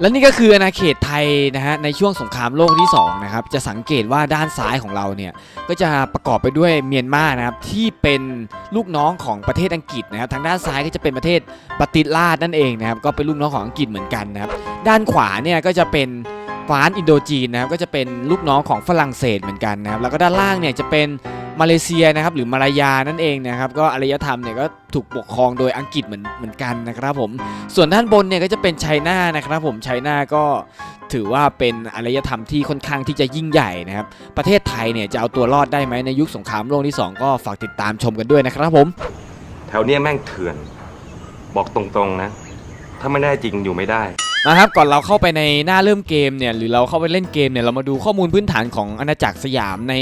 และนี่ก็คืออาณาเขตไทยนะฮะในช่วงสงครามโลกที่สองนะครับจะสังเกตว่าด้านซ้ายของเราเนี่ยก็จะประกอบไปด้วยเมียนมานะครับที่เป็นลูกน้องของประเทศอังกฤษนะครับทางด้านซ้ายก็จะเป็นประเทศปฏิราชนั่นเองนะครับก็เป็นลูกน้องของอังกฤษเหมือนกันนะครับด้านขวาเนี่ยก็จะเป็น ฟานอินโดจีนนะครับก็จะเป็นลูกน้องของฝรั่งเศสเหมือนกันนะครับแล้วก็ด้านล่างเนี่ยจะเป็นมาเลเซียนะครับหรือมาลายานั่นเองนะครับก็อารยธรรมเนี่ยก็ถูกปกครองโดยอังกฤษเหมือนเหมือนกันนะครับผมส่วนด้านบนเนี่ยก็จะเป็นไชน่านะครับผมไชน่าก็ถือว่าเป็นอารยธรรมที่ค่อนข้างที่จะยิ่งใหญ่นะครับประเทศไทยเนี่ยจะเอาตัวรอดได้ไหมในยุคสงครามโลกที่ 2 ก็ฝากติดตามชมกันด้วยนะครับผม แถวเนี้ยแม่งเถื่อน บอกตรงๆนะ ถ้าไม่ได้จริงอยู่ไม่ได้ นะครับก่อนเราเข้าไปในหน้าเริ่มเกมเนี่ยหรือเราเข้าไปเล่นเกมเนี่ยเรามาดูข้อมูลพื้นฐานของอาณาจักรสยามใน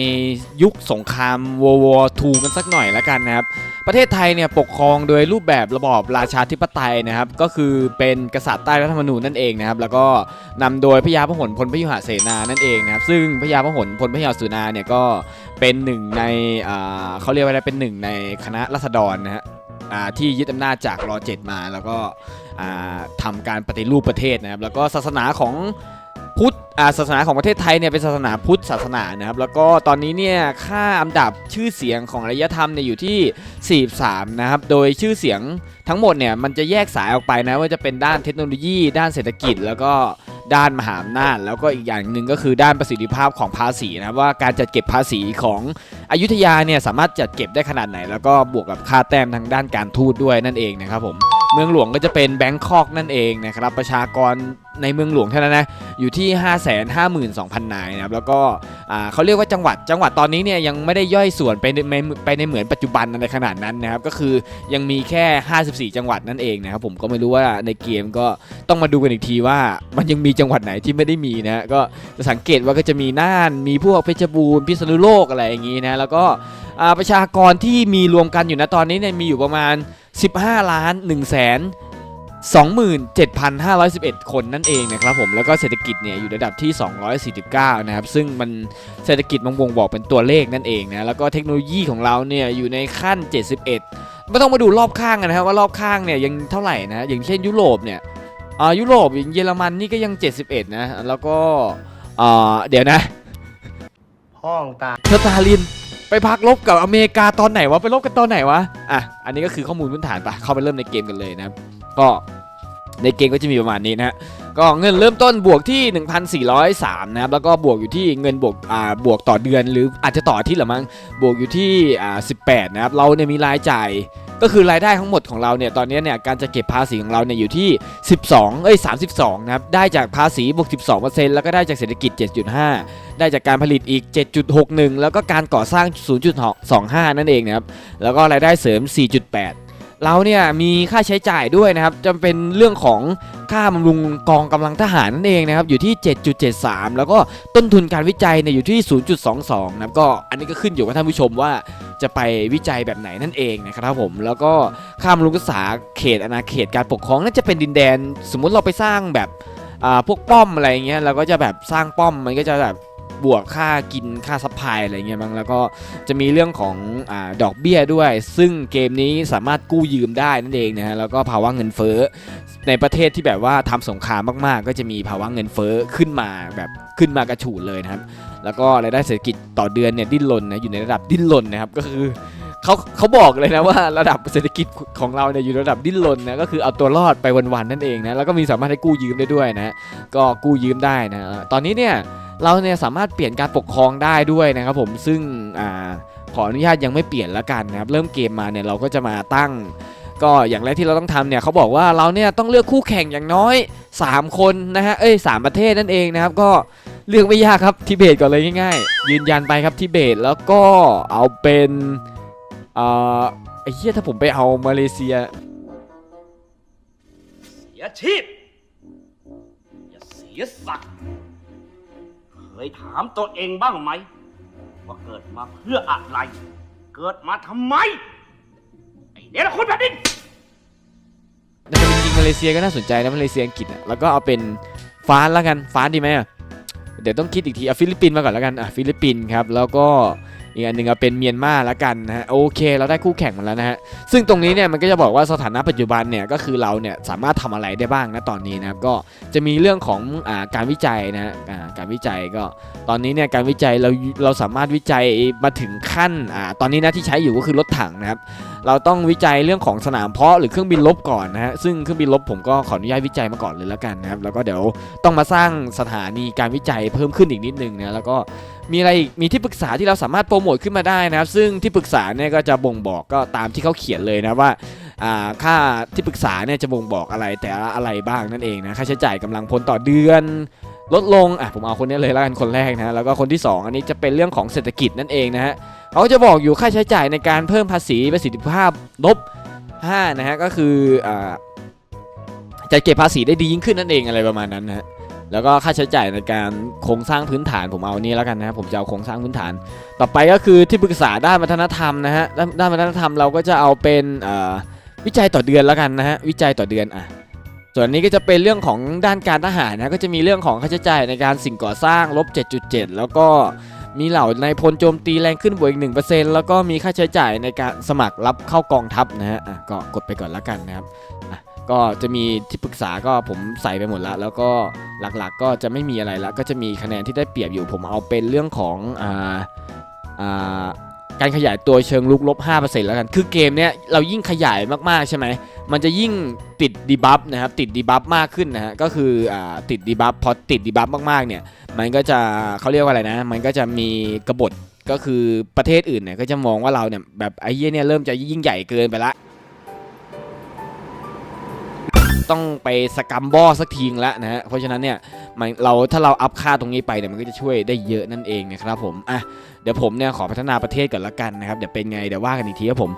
ยุคสงคราม World War II กันสักหน่อยล้วกันนะครับประเทศไทยเนี่ยปกครองโดยรูปแบบระบอบราชาธิปไตยนะครับก็คือเป็นกษัตริย์ใต้รัฐธรรมนูญนั่นเองนะครับแล้วก็นำโดยพระยาพหลพลพยุหเสนานั่นเองนะครับซึ่งพระยาพหลพลพยุหเสนาเนี่ยก็เป็นหนึ่งในอ่าเขาเรียกว่าอะไรเป็นหนึ่งในคณะรัษฎรนะฮะอ่าที่ยึดอำนาจจากรเจ็ดมาแล้วก็ อ่าทำการปฏิรูปประเทศนะครับแล้วก็ศาสนาของพุทธอาศาสนาของประเทศไทยเนี่ยเป็นศาสนาพุทธศาสนานะครับแล้วก็ตอนนี้เนี่ยค่าอันดับชื่อเสียงของอารยธรรมเนี่ยอยู่ที่ 43 นะครับโดยชื่อเสียงทั้งหมดเนี่ยมันจะแยกสายออกไปนะว่าจะเป็นด้านเทคโนโลยี ด้านเศรษฐกิจ แล้วก็ด้านมหาอำนาจแล้วก็อีกอย่างหนึ่งก็คือด้านประสิทธิภาพของภาษีนะครับว่าการจัดเก็บภาษีของอยุธยาเนี่ยสามารถจัดเก็บได้ขนาดไหน แล้วก็บวกกับค่าแต้มทางด้านการทูตด้วยนั่นเองนะครับผม เมืองหลวงก็จะเป็นแบงคอกนั่นเองนะครับประชากรในเมืองหลวงเท่านั้นนะอยู่ที่ 5 5 2 0 0 0นายนะครับแล้วก็อ่าเขาเรียกว่าจังหวัดจังหวัดตอนนี้เนี่ยยังไม่ได้ย่อยส่วนไปในไปในเหมือนปัจจุบันอะไรขนาดนั้นนะครับก็คือยังมีแค่ 54 จังหวัดนั่นเองนะครับผมก็ไม่รู้ว่าในเกมก็ต้องมาดูกันอีกทีว่ามันยังมีจังหวัดไหนที่ไม่ได้มีนะก็จะสังเกตว่าก็จะมีน่านมีพวกเพชรบูรณ์พิษณุโลกอะไรอย่างนี้นะแล้วก็อ่าประชากรที่มีรวมกันอยู่นะตอนนี้เนี่ยมีอยู่ประมาณ 15 ล้าน1แสน27,511 คนนั่นเองนะครับผมแล้วก็เศรษฐกิจเนี่ยอยู่ระดับที่ 249 นะครับ ซึ่งมันเศรษฐกิจมันบ่งบอกเป็นตัวเลขนั่นเองนะแล้วก็เทคโนโลยีของเราเนี่ยอยู่ในขั้น 71 ไม่ต้องมาดูรอบข้างกันนะครับว่ารอบข้างเนี่ยยังเท่าไหร่นะอย่างเช่นยุโรปเนี่ยอ่ายุโรปอย่างเยอรมันนี่ก็ยัง 71 นะแล้วก็อ่าเดี๋ยวนะ ห้องตาสตาลิน ไปพักลบกับอเมริกาตอนไหนวะไปลบกันตอนไหนวะอะอันนี้ก็คือข้อมูลพื้นฐานปะเข้าไปเริ่มในเกมกันเลยนะก็ในเกมก็จะมีประมาณนี้นะฮะก็เงินเริ่มต้นบวกที่ 1,403 นะครับ แล้วก็บวกอยู่ที่เงินบวกอ่าบวกต่อเดือนหรืออาจจะต่ออาทิตย์หรือมั้งบวกอยู่ที่อ่า18 นะครับ เราเนี่ยมีรายจ่าย ก็คือรายได้ทั้งหมดของเราเนี่ยตอนนี้เนี่ยการจะเก็บภาษีของเราเนี่ยอยู่ที่ 12 เอ้ย 32 นะครับ ได้จากภาษีบวก 12 แล้วก็ได้จากเศรษฐกิจ 7.5 ได้จากการผลิตอีก 7.61 แล้วก็การก่อสร้าง 0.25 นั่นเองนะครับ แล้วก็รายได้เสริม 4.8 เราเนี่ยมีค่าใช้จ่ายด้วยนะครับจะเป็นเรื่องของค่าบำรุงกองกำลังทหารนั่นเองนะครับอยู่ที่ 7.73 แล้วก็ต้นทุนการวิจัยเนี่ยอยู่ที่ 0.22 นะครับก็อันนี้ก็ขึ้นอยู่กับท่านผู้ชมว่าจะไปวิจัยแบบไหนนั่นเองนะครับผมแล้วก็ค่าบำรุงรักษาเขตอาณาเขตการปกครองน่าจะเป็นดินแดน สมมุติเราไปสร้างแบบอ่าพวกป้อมอะไรเงี้ยเราก็จะแบบสร้างป้อมมันก็จะแบบ บวกค่ากินค่าซัพพลายอะไรเงี้ยบ้างแล้วก็จะมีเรื่องของอดอกเบี้ยด้วย ซึ่งเกมนี้สามารถกู้ยืมได้นั่นเองนะฮะแล้วก็ภาวะเงินเฟ้อในประเทศที่แบบว่าทำสงครามมากๆ ก็จะมีภาวะเงินเฟ้อขึ้นมาแบบขึ้นมากระฉูดเลยนะครับ แล้วก็รายได้เศรษฐกิจต่อเดือนเนี่ยดิ้นรนนะอยู่ในระดับดิ้นรนนะครับก็คือเขาเขาบอกเลยนะว่าระดับเศรษฐกิจของเราเนี่ยอยู่ระดับดิ้นรนนะก็คือเอาตัวรอดไปวันๆนั่นเองนะแล้วก็มีสามารถให้กู้ยืมได้ด้วยนะก็กู้ยืมได้นะตอนนี้เนี่ย เราเนี่ยสามารถเปลี่ยนการปกครองได้ด้วยนะครับผมซึ่งอขออนุญาตยังไม่เปลี่ยนล้วกันนะครับเริ่มเกมมาเนี่ยเราก็จะมาตั้ง ก็อย่างแรกที่เราต้องทำเนี่ยเขาบอกว่าเราเนี่ยต้องเลือกคู่แข่งอย่างน้อย 3 คนนะฮะเอ้ยสามประเทศนั่นเองนะครับก็เลือกไม่ยากครับทิเบตก่อนเลยง่ายๆ ยืนยันไปครับทิเบตแล้วก็เอาเป็นเอ่อไอ้เหี้ยถ้าผมไปเอามาเลเซียเสียชีพอย่าเสียสัตว์ ยถามตัวเองบ้างไหม ว่าเกิดมาเพื่ออะไร เกิดมาทำไม ไอ้เนรคุณแผ่นดินแต่จริงๆมาเลเซียก็น่าสนใจนะมาเลเซียอังกฤษอะแล้วก็เอาเป็นฟานแล้วกันฟานดีไหมอะเดี๋ยวต้องคิดอีกทีเอาฟิลิปปินส์มาก่อนแล้วกันอะฟิลิปปินส์ครับแล้วก็ อีกอันหนึ่งก็เป็นเมียนมาแล้วกันนะฮะโอเค เราได้คู่แข่งมาแล้วนะฮะซึ่งตรงนี้เนี่ยมันก็จะบอกว่าสถานะปัจจุบันเนี่ยก็คือเราเนี่ยสามารถทำอะไรได้บ้างนะตอนนี้นะครับก็จะมีเรื่องของอาการวิจัยนะฮะการวิจัยก็ตอนนี้เนี่ยการวิจัยเราเราสามารถวิจัยมาถึงขั้นอ่าตอนนี้นะที่ใช้อยู่ก็คือรถถังนะครับเราต้องวิจัยเรื่องของสนามเพาะหรือเครื่องบินลบก่อนนะฮะซึ่งเครื่องบินลบผมก็ขออนุญาตวิจัยมาก่อนเลยแล้วกันนะครับแล้วก็เดี๋ยวต้องมาสร้างสถานีการวิจัยเพิ่มขึ้นอีกนิดนึงนะแล้วก็ มีอะไรอีกมีที่ปรึกษาที่เราสามารถโปรโมทขึ้นมาได้นะครับ ซึ่งที่ปรึกษาเนี่ยก็จะบ่งบอกก็ตามที่เขาเขียนเลยนะว่าค่าที่ปรึกษาเนี่ยจะบ่งบอกอะไรแต่ละอะไรบ้างนั่นเองนะค่าใช้จ่ายกำลังพลต่อเดือนลดลงอะผมเอาคนนี้เลยแล้วกันคนแรกนะแล้วก็คนที่สองอันนี้จะเป็นเรื่องของเศรษฐกิจนั่นเองนะฮะเขาจะบอกอยู่ค่าใช้จ่ายในการเพิ่มภาษีประสิทธิภาพลบ5นะฮะก็คืออจะเก็บภาษีได้ดียิ่งขึ้นนั่นเองอะไรประมาณนั้นนะฮะ แล้วก็ค่าใช้จ่ายในการโครงสร้างพื้นฐานผมเอานี้แล้วกันนะครับผมจะเอาโครงสร้างพื้นฐาน ต่อไปก็คือที่ปรึกษาด้านวัฒนธรรมนะฮะด้านวัฒนธรรมเราก็จะเอาเป็นวิจัยต่อเดือนแล้วกันนะฮะวิจัยต่อเดือนอะส่วนนี้ก็จะเป็นเรื่องของด้านการทหารนะก็จะมีเรื่องของค่าใช้จ่ายในการสิ่งก่อสร้างลบ 7.7 แล้วก็มีเหล่านายพลโจมตีแรงขึ้นบวกอีกหนึ่งเปอร์เซ็นต์แล้วก็มีค่าใช้จ่ายในการสมัครรับเข้ากองทัพนะฮะอะก็กดไปก่อนและกันนะครับ ก็จะมีที่ปรึกษาก็ผมใส่ไปหมดแล้วแล้วก็หลักๆก็จะไม่มีอะไรแล้วก็จะมีคะแนนที่ได้เปรียบอยู่ผมเอาเป็นเรื่องของอ่าอ่าการขยายตัวเชิงลุกลบ 5%แล้วกัน คือเกมเนี้ยเรายิ่งขยายมากๆใช่ไหม มันจะยิ่งติดดีบัฟนะครับ ติดดีบัฟมากขึ้นนะฮะ ก็คืออ่าติดดีบัฟพอติดดีบัฟมากๆเนี่ย มันก็จะเขาเรียกว่าอะไรนะ มันก็จะมีกบฏ ก็คือประเทศอื่นเนี่ยก็จะมองว่าเราเนี่ยแบบไอ้เหี้ยเนี่ยเริ่มจะยิ่งใหญ่เกินไปละ ต้องไปสกรัมบอสักทีงแล้วนะฮะเพราะฉะนั้นเนี่ยมันเราถ้าเราอัพค่าตรงนี้ไปเนี่ยมันก็จะช่วยได้เยอะนั่นเองนะครับผมอะเดี๋ยวผมเนี่ยขอพัฒนาประเทศก่อนละกันนะครับเดี๋ยวเป็นไงเดี๋ยวว่ากันอีกทีครับผม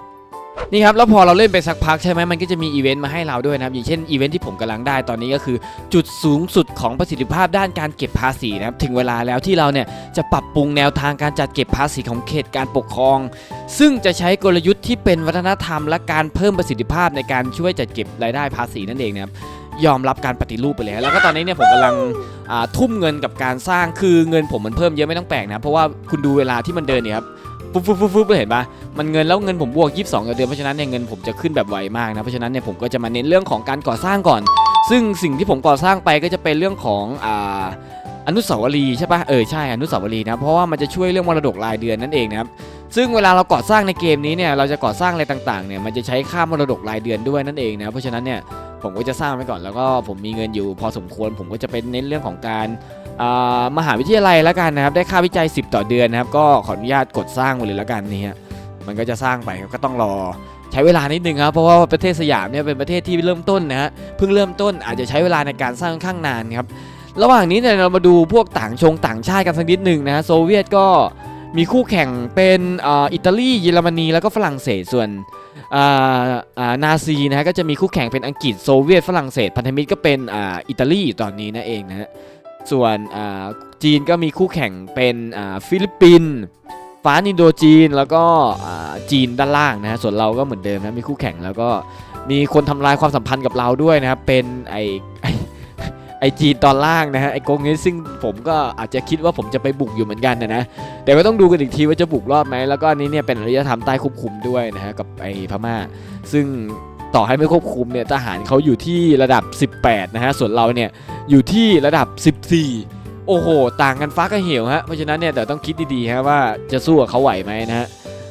นี่ครับแล้วพอเราเล่นไปสักพักใช่ไหมมันก็จะมีอีเวนต์มาให้เราด้วยนะครับอย่างเช่นอีเวนต์ที่ผมกำลังได้ตอนนี้ก็คือ จุดสูงสุดของประสิทธิภาพด้านการเก็บภาษีนะครับถึงเวลาแล้วที่เราเนี่ยจะปรับปรุงแนวทางการจัดเก็บภาษีของเขตการปกครอง ซึ่งจะใช้กลยุทธ์ที่เป็นวัฒนธรรม และการเพิ่มประสิทธิภาพในการช่วยจัดเก็บรายได้ภาษีนั่นเองนะครับยอมรับการปฏิรูปไปแล้ว แล้วก็ตอนนี้เนี่ยผมกำลังทุ่มเงินกับการสร้างคือเงินผมมันเพิ่มเยอะไม่ต้องแปลกนะเพราะว่าคุณดูเวลาที่มันเดินเนี่ยครับ ฟุ๊บฟุ๊บฟุ๊บฟุ๊บเห็นปะมันเงินแล้วเงินผมบวก 22ต่อเดือนเพราะฉะนั้นเนี่ยเงินผมจะขึ้นแบบไวมากนะเพราะฉะนั้นเนี่ยผมก็จะมาเน้นเรื่องของการก่อสร้างก่อน ซึ่งสิ่งที่ผมก่อสร้างไปก็จะเป็นเรื่องของอ่าอนุสาวรีย์ใช่ปะเออใช่อนุสาวรีย์นะเพราะว่ามันจะช่วยเรื่องมรดกรายเดือนนั่นเองนะครับซึ่งเวลาเราก่อสร้างในเกมนี้เนี่ยเราจะก่อสร้างอะไรต่างๆเนี่ยมันจะใช้ค่ามรดกรายเดือนด้วยนั่นเองนะเพราะฉะนั้นเนี่ยผมก็จะสร้างไว้ก่อนแล้วก็ผมมีเงินอยู่พอสมควร ผมก็จะเป็นเน้นเรื่องของการ มหาวิทยาลัยแล้วกันนะครับ ได้ค่าวิจัย 10 ต่อเดือนนะครับ ก็ขออนุญาตกดสร้างไปเลยแล้วกันนี่ฮะมันก็จะสร้างไปก็ต้องรอใช้เวลานิดนึงครับเพราะว่าประเทศสยามเนี่ยเป็นประเทศที่เริ่มต้นนะฮะเพิ่งเริ่มต้นอาจจะใช้เวลาในการสร้างค่อนข้างนานครับระหว่างนี้เนี่ยเรามาดูพวกต่างชงต่างชาติกันสักนิดหนึ่งนะฮะโซเวียตก็มีคู่แข่งเป็นอิตาลีเยอรมนีแล้วก็ฝรั่งเศสส่วนนาซีนะฮะก็จะมีคู่แข่งเป็นอังกฤษโซเวียตฝรั่งเศสพันธมิตรก็เป็นอิตาลีตอนนี้นั่นเองนะฮะ ส่วนอ่าจีนก็มีคู่แข่งเป็นอ่าฟิลิปปินส์ฟ้าอินโดจีนแล้วก็อ่าจีนด้านล่างนะฮะส่วนเราก็เหมือนเดิมนะมีคู่แข่งแล้วก็มีคนทำลายความสัมพันธ์กับเราด้วยนะครับเป็นไอไอจีนตอนล่างนะฮะไอโกงนี้ซึ่งผมก็อาจจะคิดว่าผมจะไปบุกอยู่เหมือนกันนะนะเดี๋ยวก็ต้องดูกันอีกทีว่าจะบุกรอดไหมแล้วก็อันนี้เนี่ยเป็นอารยธรรมใต้ควบคุมด้วยนะฮะกับไอพม่า ซึ่ง ต่อให้ไม่ควบคุมเนี่ยทหารเขาอยู่ที่ระดับ 18 นะฮะ ส่วนเราเนี่ยอยู่ที่ระดับ 14 โอ้โห ต่างกันฟ้ากับเหวฮะ เพราะฉะนั้นเนี่ยเดี๋ยวต้องคิดดีๆฮะว่าจะสู้กับเขาไหวไหมนะฮะ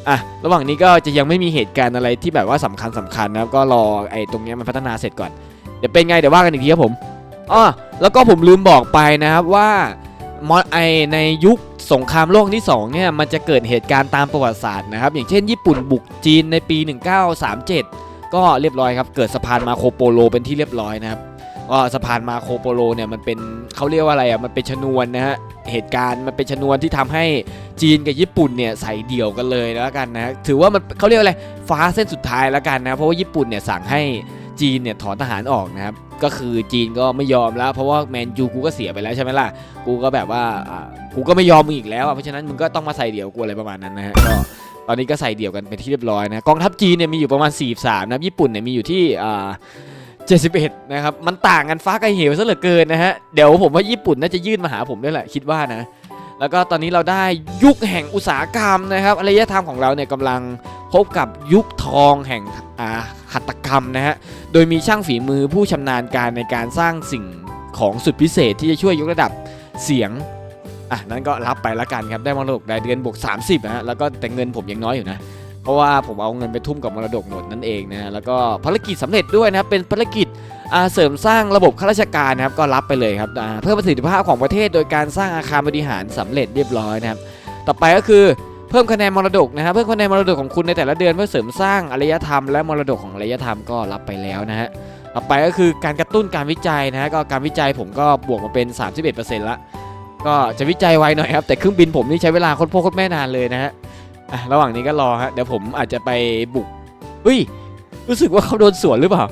อะ ระหว่างนี้ก็จะยังไม่มีเหตุการณ์อะไรที่แบบว่าสำคัญสำคัญนะครับ ก็รอไอ้ตรงเนี้ยมันพัฒนาเสร็จก่อน เดี๋ยวเป็นไงเดี๋ยวว่ากันอีกทีครับผมอ๋อแล้วก็ผมลืมบอกไปนะครับว่ามอไอในยุคสงครามโลกที่สองเนี่ยมันจะเกิดเหตุการณ์ตามประวัติศาสตร์นะครับ อย่างเช่นญี่ปุ่นบุกจีนในปี 1937 ก็เรียบร้อยครับ เกิดสะพานมาโคโปโลเป็นที่เรียบร้อยนะครับก็สะพานมาโคโปโลเนี่ยมันเป็นเขาเรียกว่าอะไรอะมันเป็นชนวนนะฮะเหตุการณ์มันเป็นชนวนที่ทำให้จีนกับญี่ปุ่นเนี่ยใส่เดี่ยวกันเลยแล้วกันนะถือว่ามันเขาเรียกว่าอะไรฟ้าเส้นสุดท้ายแล้วกันนะเพราะว่าญี่ปุ่นเนี่ยสั่งให้จีนเนี่ยถอนทหารออกนะครับก็คือจีนก็ไม่ยอมแล้ว เพราะว่าแมนยูกูก็เสียไปแล้วใช่ไหมล่ะกูก็แบบว่ากูก็ไม่ยอมมึงอีกแล้วเพราะฉะนั้นมึงก็ต้องมาใส่เดี่ยวกูอะไรประมาณนั้นนะฮะก็ ตอนนี้ก็ใส่เดี่ยวกันเป็นที่เรียบร้อยนะกองทัพจีนเนี่ยมีอยู่ประมาณ 43นะญี่ปุ่นเนี่ยมีอยู่ที่อ่า71นะครับมันต่างกันฟ้ากับเหวซะเหลือเกินนะฮะเดี๋ยวผมว่าญี่ปุ่นน่าจะยื่นมาหาผมด้วยแหละคิดว่านะแล้วก็ตอนนี้เราได้ยุคแห่งอุตสาหกรรมนะครับอารยธรรมของเราเนี่ยกำลังพบกับยุคทองแห่งอ่าหัตถกรรมนะฮะ โดยมีช่างฝีมือผู้ชำนาญการในการสร้างสิ่งของสุดพิเศษที่จะช่วยยกระดับเสียง อะนั้นก็รับไปละกันครับได้มรดกรายเดือนบวก 30นะฮะแล้วก็แต่เงินผมยังน้อยอยู่นะเพราะว่าผมเอาเงินไปทุ่มกับมรดกหมดนั่นเองนะแล้วก็ภารกิจสำเร็จด้วยนะครับเป็นภารกิจเสริมสร้างระบบข้าราชการนะครับก็รับไปเลยครับเพิ่มประสิทธิภาพของประเทศโดยการสร้างอาคารบริหารสำเร็จเรียบร้อยนะครับต่อไปก็คือเพิ่มคะแนนมรดกนะครับเพิ่มคะแนนมรดกของคุณในแต่ละเดือนเพื่อเสริมสร้างอารยธรรมและมรดกของอารยธรรมก็รับไปแล้วนะฮะต่อไปก็คือการกระตุ้นการวิจัยนะฮะก็การวิจัยผมก็บวกมาเป็น 31%ละ ก็จะวิจัยไวหน่อยครับ แต่เครื่องบินผมนี่ใช้เวลาโคตรพ่อโคตรแม่นานเลยนะฮะอะระหว่างนี้ก็รอฮะเดี๋ยวผมอาจจะไปบุกเฮ้ยรู้สึกว่าเขาโดนสวนหรือเปล่า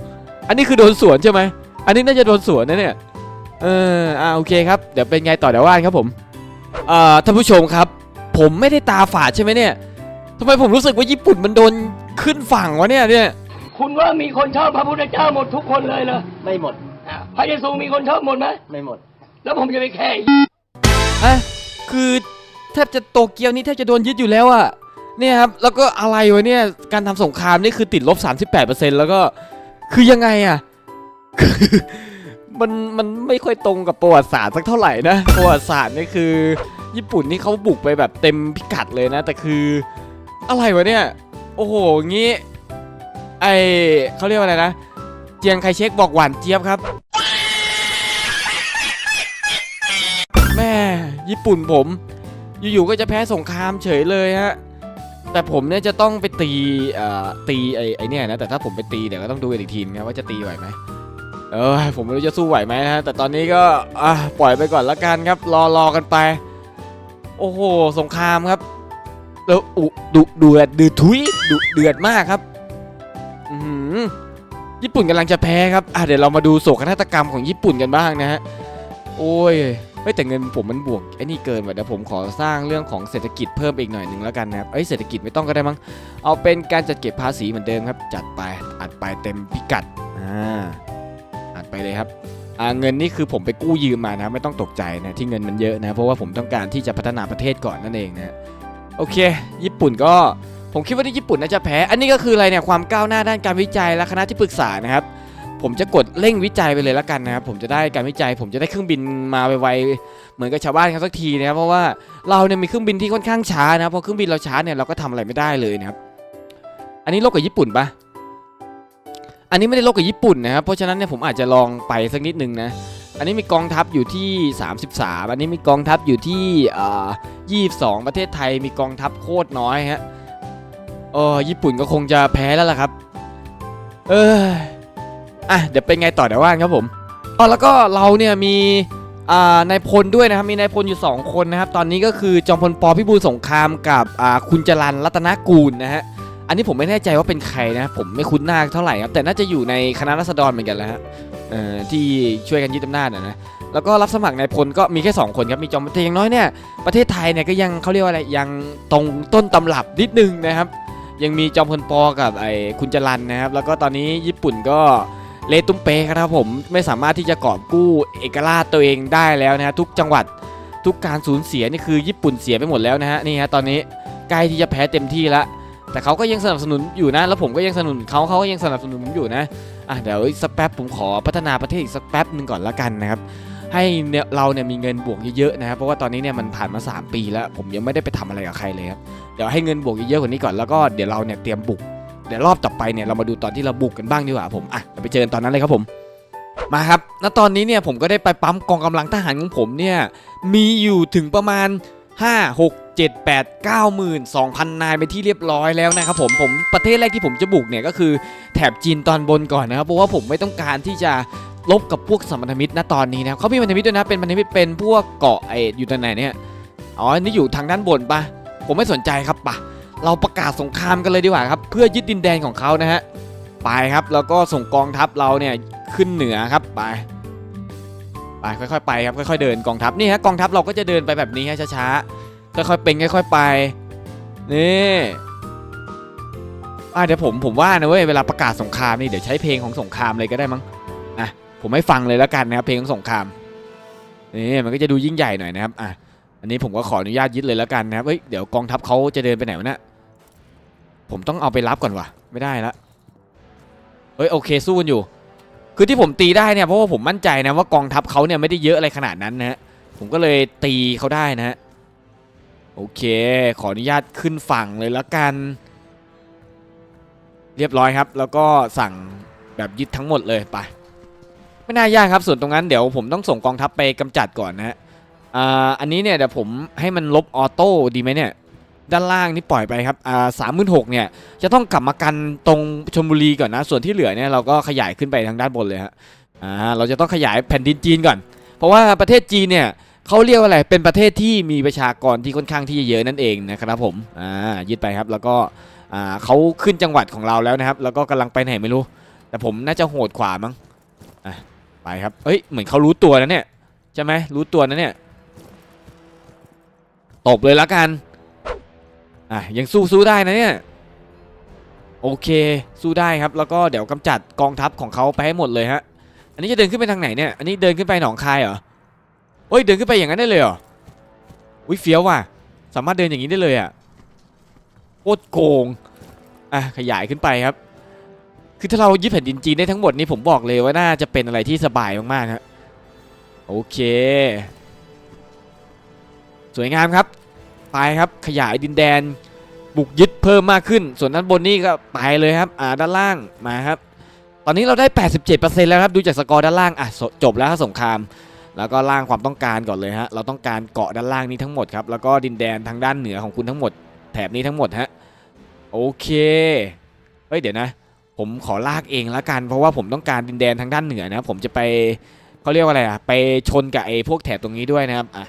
อันนี้คือโดนสวนใช่ไหมอันนี้น่าจะโดนสวนนะเนี่ยเอออ่าโอเคครับเดี๋ยวเป็นไงต่อเดี๋ยวว่ากันครับผมเอ่อท่านผู้ชมครับ ผมไม่ได้ตาฝาดใช่ไหมเนี่ยทำไมผมรู้สึกว่าญี่ปุ่นมันโดนขึ้นฝั่งวะเนี่ยเนี่ยคุณว่ามีคนชอบพระพุทธเจ้าหมดทุกคนเลยเหรอไม่หมดอะพระเยซูมีคนชอบหมดไหมไม่หมด แล้วผมจะไปแข่ อะคือแทบจะโตเกียวนี่แทบจะโดนยึดอยู่แล้วอะเนี่ยครับแล้วก็อะไรวะเนี่ยการทำสงครามนี่คือติดลบ 38%แล้วก็คือยังไงอะมันมันไม่ค่อยตรงกับประวัติศาสตร์สักเท่าไหร่นะประวัติศาสตร์นี่คือ ญี่ปุ่นนี่เขาบุกไปแบบเต็มพิกัดเลยนะ แต่คืออะไรวะเนี่ย โอ้โหงี้ไอเขาเรียกว่าอะไรนะ เจียงไคเชกบอกหวานเจี๊ยบครับ ญี่ปุ่นผม อยู่ๆก็จะแพ้สงครามเฉยเลยฮะแต่ผมเนี่ยจะต้องไปตีอ่อตีไอ้ไอเนี่ยนะแต่ถ้าผมไปตีเดี๋ยวก็ต้องดูอีกทีนะว่าจะตีไหวไหมเออผมไม่รู้จะสู้ไหวไหมนะฮะแต่ตอนนี้ก็ปล่อยไปก่อนละกันครับ รอรอกันไป โอ้โหสงครามครับแล้วอุดุเดือดดือดทุยดุเดือดมากครับญี่ปุ่นกำลังจะแพ้ครับอะเดี๋ยวเรามาดูโศกนาฏกรรมของญี่ปุ่นกันบ้างนะฮะโอ้ย เฮ้ยแต่เงินผมมันบวกไอ้นี่เกินว่ะเดี๋ยวผมขอสร้างเรื่องของเศรษฐกิจเพิ่มอีกหน่อยหนึ่งแล้วกันนะครับเอ้ยเศรษฐกิจไม่ต้องก็ได้มั้งเอาเป็นการจัดเก็บภาษีเหมือนเดิมครับ จัดไปอัดไปเต็มพิกัดอ่าอัดไปเลยครับอ่าเงินนี่คือผมไปกู้ยืมมานะไม่ต้องตกใจนะที่เงินมันเยอะนะเพราะว่าผมต้องการที่จะพัฒนาประเทศก่อนนั่นเองนะโอเค ญี่ปุ่นก็ผมคิดว่าที่ญี่ปุ่นน่าจะแพ้ อันนี้ก็คืออะไรเนี่ยความก้าวหน้าด้านการวิจัยและคณะที่ปรึกษานะครับ ผมจะกดเร่งวิจัยไปเลยล้วกันนะครับผมจะได้การวิจัย ผมจะได้เครื่องบินมาไวๆเหมือนกับชาวบ้านเขาสักทีนะครับเพราะว่าเราเนี่ยมีเครื่องบินที่ค่อนข้างช้านะเพราะเครื่องบินเราช้าเนี่ยเราก็ทำอะไรไม่ได้เลยนะครับอันนี้โลกกับญี่ปุ่นปะอันนี้ไม่ได้โลกกับญี่ปุ่นนะครับเพราะฉะนั้นเนี่ยผมอาจจะลองไปสักนิดนึงนะอันนี้มีกองทัพอยู่ที่ 33 อันนี้มีกองทัพอยู่ที่อ่า22 ประเทศไทยมีกองทัพโคตรน้อยฮะเออญี่ปุ่นก็คงจะแพ้แล้วล่ะครับ เออ อะเดี๋ยวเป็นไงต่อเดี๋ยวว่านครับผมอ๋อแล้วก็เราเนี่ยมีอ่านายพลด้วยนะครับมีนายพลอยู่ 2 คนนะครับ ตอนนี้ก็คือจอมพลปพิบูลสงครามกับอ่าคุณจรันรัตนกูลนะฮะอันนี้ผมไม่แน่ใจว่าเป็นใครนะผมไม่คุ้นหน้าเท่าไหร่ครับแต่น่าจะอยู่ในคณะรัษฎรเหมือนกันแล้วฮะเอ่อที่ช่วยกันยึดอำนาจนะแล้วก็รับสมัครนายพลก็มีแค่ 2 คนครับมีจอมแต่อย่างน้อยเนี่ยประเทศไทยเนี่ยก็ยังเขาเรียกว่าอะไรยังตรงต้นตำรับนิดนึงนะครับ ยังมีจอมพลปกับไอ้คุณจรันนะครับ แล้วก็ตอนนี้ญี่ปุ่นก็ เลตุ้มเป๊ะครับผมไม่สามารถที่จะกอบกู้เอกราชตัวเองได้แล้วนะฮะทุกจังหวัดทุกการสูญเสียนี่คือญี่ปุ่นเสียไปหมดแล้วนะฮะนี่ฮะตอนนี้ใกล้ที่จะแพ้เต็มที่แล้วแต่เขาก็ยังสนับสนุนอยู่นะ แล้วผมก็ยังสนับสนุนเขาเขาก็ยังสนับสนุนผมอยู่นะอะเดี๋ยวสักแป๊บผมขอพัฒนาประเทศอีกสักแป๊บหนึ่งก่อนละกันนะครับให้เราเนี่ยมีเงินบวกเยอะๆนะครับเพราะว่าตอนนี้เนี่ยมันผ่านมา 3 ปีแล้ว ผมยังไม่ได้ไปทำอะไรกับใครเลยครับเดี๋ยวให้เงินบวกเยอะๆกว่านี้ก่อนแล้วก็เดี๋ยวเราเนี่ยเตรียมบุก เดี๋ยวรอบต่อไปเนี่ยเรามาดูตอนที่เราบุกกันบ้างดีกว่าผมอะไปเจอกันตอนนั้นเลยครับผมมาครับ ณ ตอนนี้เนี่ยผมก็ได้ไปปั๊มกองกำลังทหารของผมเนี่ยมีอยู่ถึงประมาณ 5 6 7 8 9 2 0 0 0 นายไปที่เรียบร้อยแล้วนะครับผม ผมประเทศแรกที่ผมจะบุกเนี่ยก็คือแถบจีนตอนบนก่อนนะครับ เพราะว่าผมไม่ต้องการที่จะลบกับพวกสมพันธมิตรณตอนนี้นะเขามีพันธมิตรด้วยนะ เป็นพันธมิตรเป็นพวกเกาะไออยู่ตรงไหนเนี่ย อ๋อ นี่อยู่ทางด้านบนปะผมไม่สนใจครับปะ เราประกาศสงครามกันเลยดีกว่าครับ เพื่อยึดดินแดนของเขานะฮะไปครับแล้วก็ส่งกองทัพเราเนี่ยขึ้นเหนือครับไปไปค่อยๆไปครับค่อยๆเดินกองทัพนี่ฮะกองทัพเราก็จะเดินไปแบบนี้ฮะช้าๆค่อยๆเป็นค่อยๆไปนี่อะเดี๋ยวผมผมว่านะเว้ยเวลาประกาศสงครามนี่เดี๋ยวใช้เพลงของสงครามเลยก็ได้มั้งอะผมให้ฟังเลยแล้วกันนะครับเพลงของสงครามนี่มันก็จะดูยิ่งใหญ่หน่อยนะครับอะอันนี้ผมก็ขออนุญาตยึดเลยแล้วกันนะครับเฮ้ยเดี๋ยวกองทัพเขาจะเดินไปไหนวะเนี่ย ผมต้องเอาไปรับก่อนวะไม่ได้ละเฮ้ยโอเคสู้กันอยู่ คือที่ผมตีได้เนี่ยเพราะว่าผมมั่นใจนะว่ากองทัพเขาเนี่ยไม่ได้เยอะอะไรขนาดนั้นนะฮะผมก็เลยตีเขาได้นะฮะโอเค ขออนุญาตขึ้นฝั่งเลยแล้วกัน เรียบร้อยครับ แล้วก็สั่งแบบยึดทั้งหมดเลยไปไม่น่ายากครับส่วนตรงนั้นเดี๋ยวผมต้องส่งกองทัพไปกำจัดก่อนนะฮะอ่าอันนี้เนี่ยเดี๋ยวผมให้มันลบออโต้ดีไหมเนี่ย ด้านล่างนี่ปล่อยไปครับอ่าสามหมื่นหกเนี่ยจะต้องกลับมากันตรงชลบุรีก่อนนะ ส่วนที่เหลือเนี่ยเราก็ขยายขึ้นไปทางด้านบนเลยฮะอ่าเราจะต้องขยายแผ่นดินจีนก่อน เพราะว่าประเทศจีนเนี่ยเขาเรียกว่าอะไรเป็นประเทศที่มีประชากรที่ค่อนข้างที่จะเยอะนั่นเองนะครับผมอ่ายึดไปครับแล้วก็อ่าเขาขึ้นจังหวัดของเราแล้วนะครับ แล้วก็กำลังไปไหนไม่รู้ แต่ผมน่าจะโหดขวามั้งอะไปครับเอ้ยเหมือนเขารู้ตัวนะเนี่ยใช่ไหมรู้ตัวนะเนี่ยตบเลยละกัน อะยังสู้สู้ได้นะเนี่ยโอเค สู้ได้ครับ แล้วก็เดี๋ยวกำจัดกองทัพของเขาไปให้หมดเลยฮะ อันนี้จะเดินขึ้นไปทางไหนเนี่ย อันนี้เดินขึ้นไปหนองคายเหรอเฮ้ยเดินขึ้นไปอย่างนั้นได้เลยเหรอ อุ้ยเฟี้ยวว่ะ สามารถเดินอย่างนี้ได้เลยอะโคตรโกง อะขยายขึ้นไปครับ คือถ้าเรายึดแผ่นดินจีนได้ทั้งหมดนี่ผมบอกเลยว่าน่าจะเป็นอะไรที่สบายมากๆฮะ โอเค สวยงามครับ ไปครับขยายดินแดน บุกยึดเพิ่มมากขึ้น ส่วนด้านบนนี่ก็ไปเลยครับอ่าด้านล่างมาครับ ตอนนี้เราได้ 87%แล้วครับดูจากสกอร์ด้านล่างอะจบแล้วครับสงคราม แล้วก็ล่างความต้องการก่อนเลยฮะเราต้องการเกาะด้านล่างนี้ทั้งหมดครับแล้วก็ดินแดนทางด้านเหนือของคุณทั้งหมด แถบนี้ทั้งหมดฮะโอเคเฮ้ยเดี๋ยวนะ ผมขอลากเองละกัน เพราะว่าผมต้องการดินแดนทางด้านเหนือนะผมจะไปเขาเรียกว่าอะไรอะไปชนกับไอ้พวกแถบตรงนี้ด้วยนะครับอะ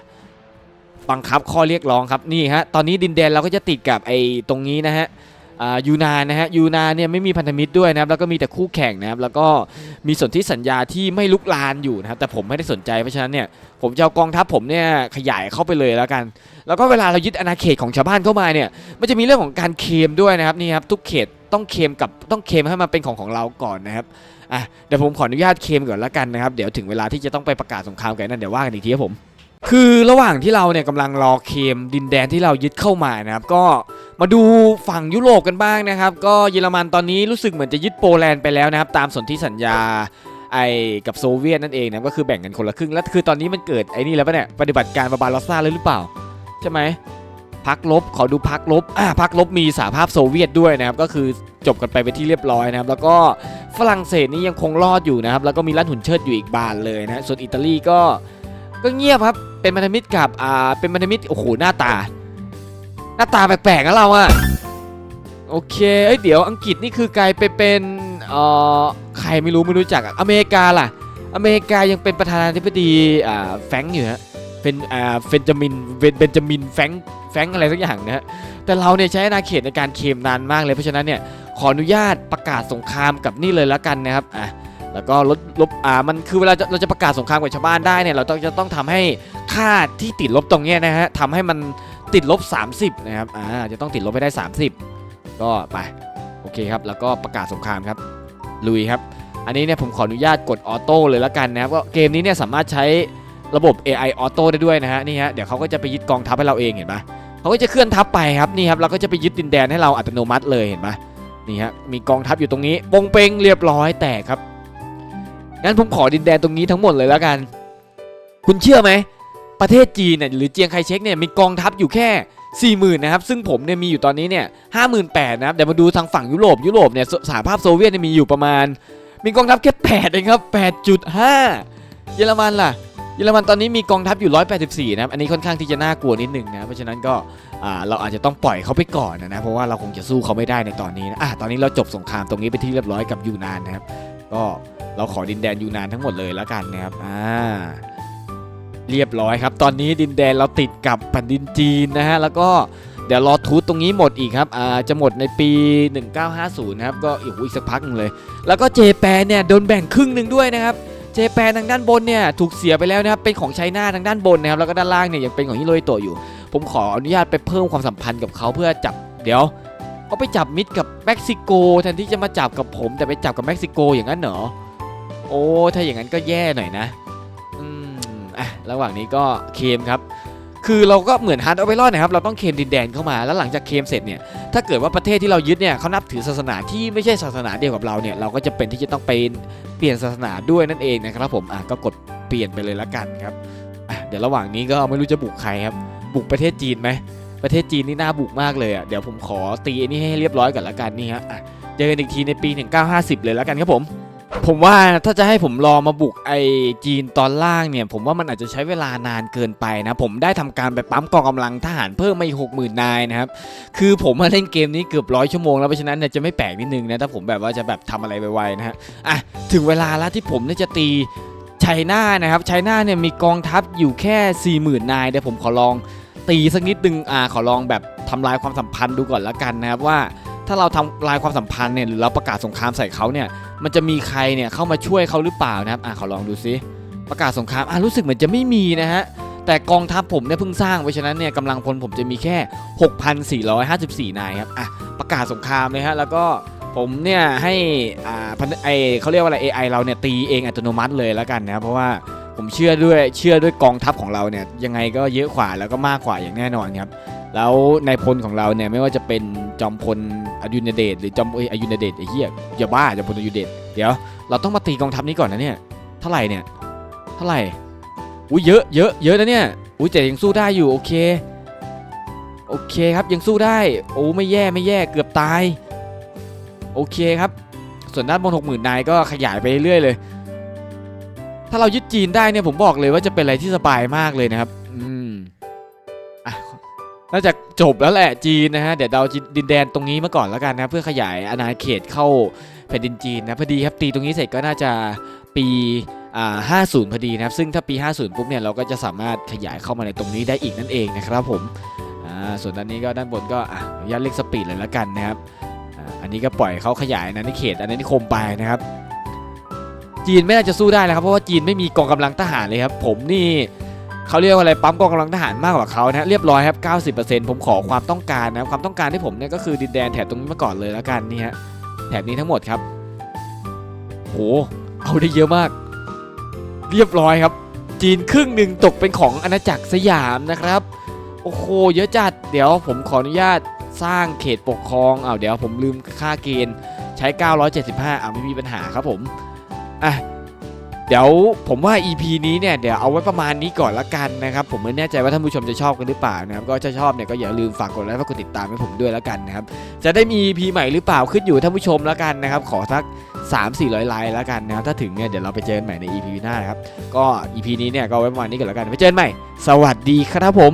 บังคับข้อเรียกร้องครับนี่ฮะตอนนี้ดินแดนเราก็จะติดกับไอ้ตรงนี้นะฮะยูนานนะฮะยูนานเนี่ยไม่มีพันธมิตรด้วยนะครับแล้วก็มีแต่คู่แข่งนะครับแล้วก็มีส่วนธิสัญญาที่ไม่ลุกลานอยู่นะครับแต่ผมไม่ได้สนใจเพราะฉะนั้นเนี่ยผมจะเอากองทัพผมเนี่ยขยายเข้าไปเลยแล้วกัน แล้วก็เวลาเรายึดอาณาเขตของชาวบ้านเข้ามาเนี่ยมันจะมีเรื่องของการเคมด้วยนะครับนี่ครับทุกเขตต้องเคมกับต้องเคมให้มันเป็นของของเราก่อนนะครับอะเดี๋ยวผมขออนุญาตเคมก่อนแล้วกันนะครับเดี๋ยวถึงเวลาที่จะต้องไปประกาศสงครามกันนั่นเดี๋ยวว่ากันอีกทีครับผม คือระหว่างที่เราเนี่ยกำลังรอเคมดินแดนที่เรายึดเข้ามานะครับ ก็มาดูฝั่งยุโรปกันบ้างนะครับ ก็เยอรมันตอนนี้รู้สึกเหมือนจะยึดโปแลนด์ไปแล้วนะครับ ตามสนธิสัญญาไอ้กับโซเวียตนั่นเองนะก็คือแบ่งกันคนละครึ่งแล้วคือตอนนี้มันเกิดไอ้นี่แล้วปะเนี่ยปฏิบัติการบาบาลอสซาเลยหรือเปล่า ใช่ไหมพักลบขอดูพักลบอ่าพักลบมีสหภาพโซเวียตด้วยนะครับ ก็คือจบกันไปเป็นที่เรียบร้อยนะครับ แล้วก็ฝรั่งเศสนี่ยังคงรอดอยู่นะครับ แล้วก็มีรัฐหุ่นเชิดอยู่อีกบานเลยนะส่วนอิตาลีก็ ก็เงียบครับ เป็นพันธมิตรกับ อ่า เป็นพันธมิตร โอ้โห หน้าตา หน้าตาแปลกๆนะเราอะโอเค เอ้ย เดี๋ยวอังกฤษนี่คือกลายไปเป็นเอ่อใครไม่รู้ไม่รู้จักอะอเมริกาล่ะ อเมริกายังเป็นประธานาธิบดี อ่า แฟงอยู่ฮะเป็นอ่าเฟนจามินเบนเบนจามินแฟงแฟงอะไรสักอย่างนะฮะ แต่เราเนี่ยใช้อาณาเขตในการเคมนานมากเลย เพราะฉะนั้นเนี่ย ขออนุญาตประกาศสงครามกับนี่เลยแล้วกันนะครับ อะ แล้วก็ลดลบอ่ามันคือเวลาเราจะประกาศสงครามกับชาวบ้านได้เนี่ยเราต้องจะต้องทำให้ค่าที่ติดลบตรงเนี้ยนะฮะทำให้มันติดลบ 30 นะครับอ่าจะต้องติดลบให้ได้ 30 ก็ไปโอเคครับ แล้วก็ประกาศสงครามครับลุยครับ อันนี้เนี่ยผมขออนุญาตกดออโต้เลยล้วกันนะครับก็เกมนี้เนี่ยสามารถใช้ระบบ AI ออโต้ได้ด้วยนะฮะนี่ฮะเดี๋ยวเขาก็จะไปยึดกองทัพให้เราเองเห็นปะเขาก็จะเคลื่อนทัพไปครับนี่ครับเราก็จะไปยึดดินแดนให้เราอัตโนมัติเลยเห็นปะนี่ฮะมีกองทัพอยู่ตรงนี้ปงเปงเรียบร้อยแตกครับ งั้นผมขอดินแดนตรงนี้ทั้งหมดเลยแล้วกัน คุณเชื่อไหม ประเทศจีนเนี่ยหรือเจียงไคเชกเนี่ยมีกองทัพอยู่แค่ 40,000นะครับซึ่งผมเนี่ยมีอยู่ตอนนี้เนี่ย58,000นแปดนะครับเดี๋ยวมาดูทางฝั่งยุโรปยุโรปเนี่ยสหภาพโซเวียตเนี่ยมีอยู่ประมาณ มีกองทัพแค่8เองครับ8.5 เยอรมันล่ะเยอรมันตอนนี้มีกองทัพอยู่ 184 นะครับ อันนี้ค่อนข้างที่จะน่ากลัวนิดหนึ่งนะ เพราะฉะนั้นก็เราอาจจะต้องปล่อยเขาไปก่อนนะนะเพราะว่าเราคงจะสู้เขาไม่ได้ในตอนนี้นะอะตอนนี้เราจบสงครามตรงนี้ไปที่เรียบร้อยกับยูนานนะครับ ก็ เราขอดินแดนยูนานทั้งหมดเลยแล้วกันนะครับอ่าเรียบร้อยครับ ตอนนี้ดินแดนเราติดกับแผ่นดินจีนนะฮะแล้วก็เดี๋ยวรอทูตตรงนี้หมดอีกครับอ่าจะหมดในปี 1950 นะครับก็อีกอีกสักพักหนึงเลย แล้วก็เจแปนเนี่ยโดนแบ่งครึ่งหนึ่งด้วยนะครับเจแปนทางด้านบนเนี่ยถูกเสียไปแล้วนะครับเป็นของไชน่าทางด้านบนนะครับแล้วก็ด้านล่างเนี่ยยังเป็นของฮิโรฮิโตะอยู่ ผมขออนุญาตไปเพิ่มความสัมพันธ์กับเขาเพื่อจับเดี๋ยวเขาไปจับมิตรกับเม็กซิโกแทนที่จะมาจับกับผมแต่ไปจับกับเม็กซิโกอย่างนั้นเหรอ โอ้ ถ้าอย่างนั้นก็แย่หน่อยนะอืมอะระหว่างนี้ก็เคมครับ คือเราก็เหมือนฮันเอาไปรอดนะครับ เราต้องเคมดินแดนเข้ามา แล้วหลังจากเคมเสร็จเนี่ย ถ้าเกิดว่าประเทศที่เรายึดเนี่ยเขานับถือศาสนาที่ไม่ใช่ศาสนาเดียวกับเราเนี่ย เราก็จะเป็นที่จะต้องไปเปลี่ยนศาสนาด้วยนั่นเองนะครับผม อะก็กดเปลี่ยนไปเลยละกันครับอะเดี๋ยวระหว่างนี้ก็ไม่รู้จะบุกใครครับ บุกประเทศจีนไหม ประเทศจีนนี่น่าบุกมากเลยอะ เดี๋ยวผมขอตีนี้ให้เรียบร้อยก่อนละกันนี่ฮะอะเจอกันอีกทีในปี 1950 เลยละกันครับผม ผมว่าถ้าจะให้ผมรอมาบุกไอจีนตอนล่างเนี่ย ผมว่ามันอาจจะใช้เวลานานเกินไปนะ ผมได้ทำการไปปั๊มกองกำลังทหารเพิ่มมาอีกหกหมื่นนายนะครับ คือผมมาเล่นเกมนี้เกือบร้อยชั่วโมงแล้วเพราะฉะนั้นเนี่ยจะไม่แปลกนิดนึงนะถ้าผมแบบว่าจะแบบทำอะไรไวๆนะฮะอะถึงเวลาแล้วที่ผมเนี่ยจะตีไชนานะครับไชนาเนี่ยมีกองทัพอยู่แค่ 4 0,000 นายเดี๋ยวผมขอลองตีสักนิดนึงอ่าขอลองแบบทำลายความสัมพันธ์ดูก่อนละกันนะครับว่า ถ้าเราทำลายความสัมพันธ์เนี่ยหรือเราประกาศสงครามใส่เขาเนี่ยมันจะมีใครเนี่ยเข้ามาช่วยเขาหรือเปล่านะครับอะขอลองดูซิประกาศสงครามอะรู้สึกเหมือนจะไม่มีนะฮะแต่กองทัพผมเนี่ยเพิ่งสร้างเพราะฉะนั้นเนี่ยกำลังพลผมจะมีแค่ 6,454 นายครับอะประกาศสงครามเลยฮะแล้วก็ผมเนี่ยให้อ่าพันไอเขาเรียกว่าอะไร AI เราเนี่ยตีเองอัตโนมัติเลยแล้วกันนะครับเพราะว่าผมเชื่อด้วยเชื่อด้วยกองทัพของเราเนี่ยยังไงก็เยอะกว่าแล้วก็มากกว่าอย่างแน่นอนครับแล้วในพลของเราเนี่ยไม่ว่าจะเป็นจอมพล อดุลยเดชหรือจอมเอยอดุลยเดชไอ้เหี้ยอย่าบ้าจอมพลอดุลยเดชเดี๋ยวเราต้องมาตีกองทัพนี้ก่อนนะเนี่ยเท่าไหร่เนี่ยเท่าไหร่อุ้ยเยอะเยอะเยอะนะเนี่ยอุ้ยแต่ยังสู้ได้อยู่โอเคโอเคครับยังสู้ได้โอ้ไม่แย่ไม่แย่เกือบตายโอเคครับ ส่วนด้านบนหกหมื่นนายก็ขยายไปเรื่อยเลย ถ้าเรายึดจีนได้เนี่ยผมบอกเลยว่าจะเป็นอะไรที่สบายมากเลยนะครับ อืม น่าจะจบแล้วแหละจีนนะฮะเดี๋ยวเราดินแดนตรงนี้มาก่อนแล้วกันนะเพื่อขยายอาณาเขตเข้าแผ่นดินจีนนะพอดีครับตีตรงนี้เสร็จก็น่าจะปีอ่า50 พอดีนะครับซึ่งถ้าปี 50 ปุ๊บเนี่ยเราก็จะสามารถขยายเข้ามาในตรงนี้ได้อีกนั่นเองนะครับผมอ่าส่วนด้านนี้ก็ด้านบนก็อะอนุญาตเรียกสปีดเลยแล้วกันนะครับอ่าอันนี้ก็ปล่อยเขาขยายอาณาเขตอาณานิคมไปนะครับจีนไม่น่าจะสู้ได้แล้วครับเพราะว่าจีนไม่มีกองกำลังทหารเลยครับผมนี่ เขาเรียกว่าอะไรปั๊มกองกำลังทหารมากกว่าเขานะเรียบร้อยครับ 90%ผมขอความต้องการนะความต้องการที่ผมเนี่ยก็คือดินแดนแถบตรงนี้มาก่อนเลยแล้วกันนี่ฮะแถบนี้ทั้งหมดครับโหเอาได้เยอะมาก เรียบร้อยครับ จีนครึ่งหนึ่งตกเป็นของอาณาจักรสยามนะครับโอ้โหเยอะจัดเดี๋ยวผมขออนุญาตสร้างเขตปกครองอ้าวเดี๋ยวผมลืมค่าเกณฑ์ใช้ 975อ่าไม่มีปัญหาครับผมอะ เดี๋ยวผมว่า EP นี้เนี่ยเดี๋ยวเอาไว้ประมาณนี้ก่อนละกันนะครับ ผมไม่แน่ใจว่าท่านผู้ชมจะชอบกันหรือเปล่านะครับก็ถ้าชอบเนี่ยก็อย่าลืมฝากกดไลค์ฝากกดติดตามให้ผมด้วยละกันนะครับจะได้มี EP ใหม่หรือเปล่าขึ้นอยู่ท่านผู้ชมละกันนะครับขอสัก 3 4 0 0ไลค์ละกันนะครับถ้าถึงเนี่ยเดี๋ยวเราไปเจอกันใหม่ใน EP หน้านะครับก็ EP นี้เนี่ยก็ไว้ประมาณนี้ก่อนละกันไว้เจอกันใหม่ สวัสดีครับผม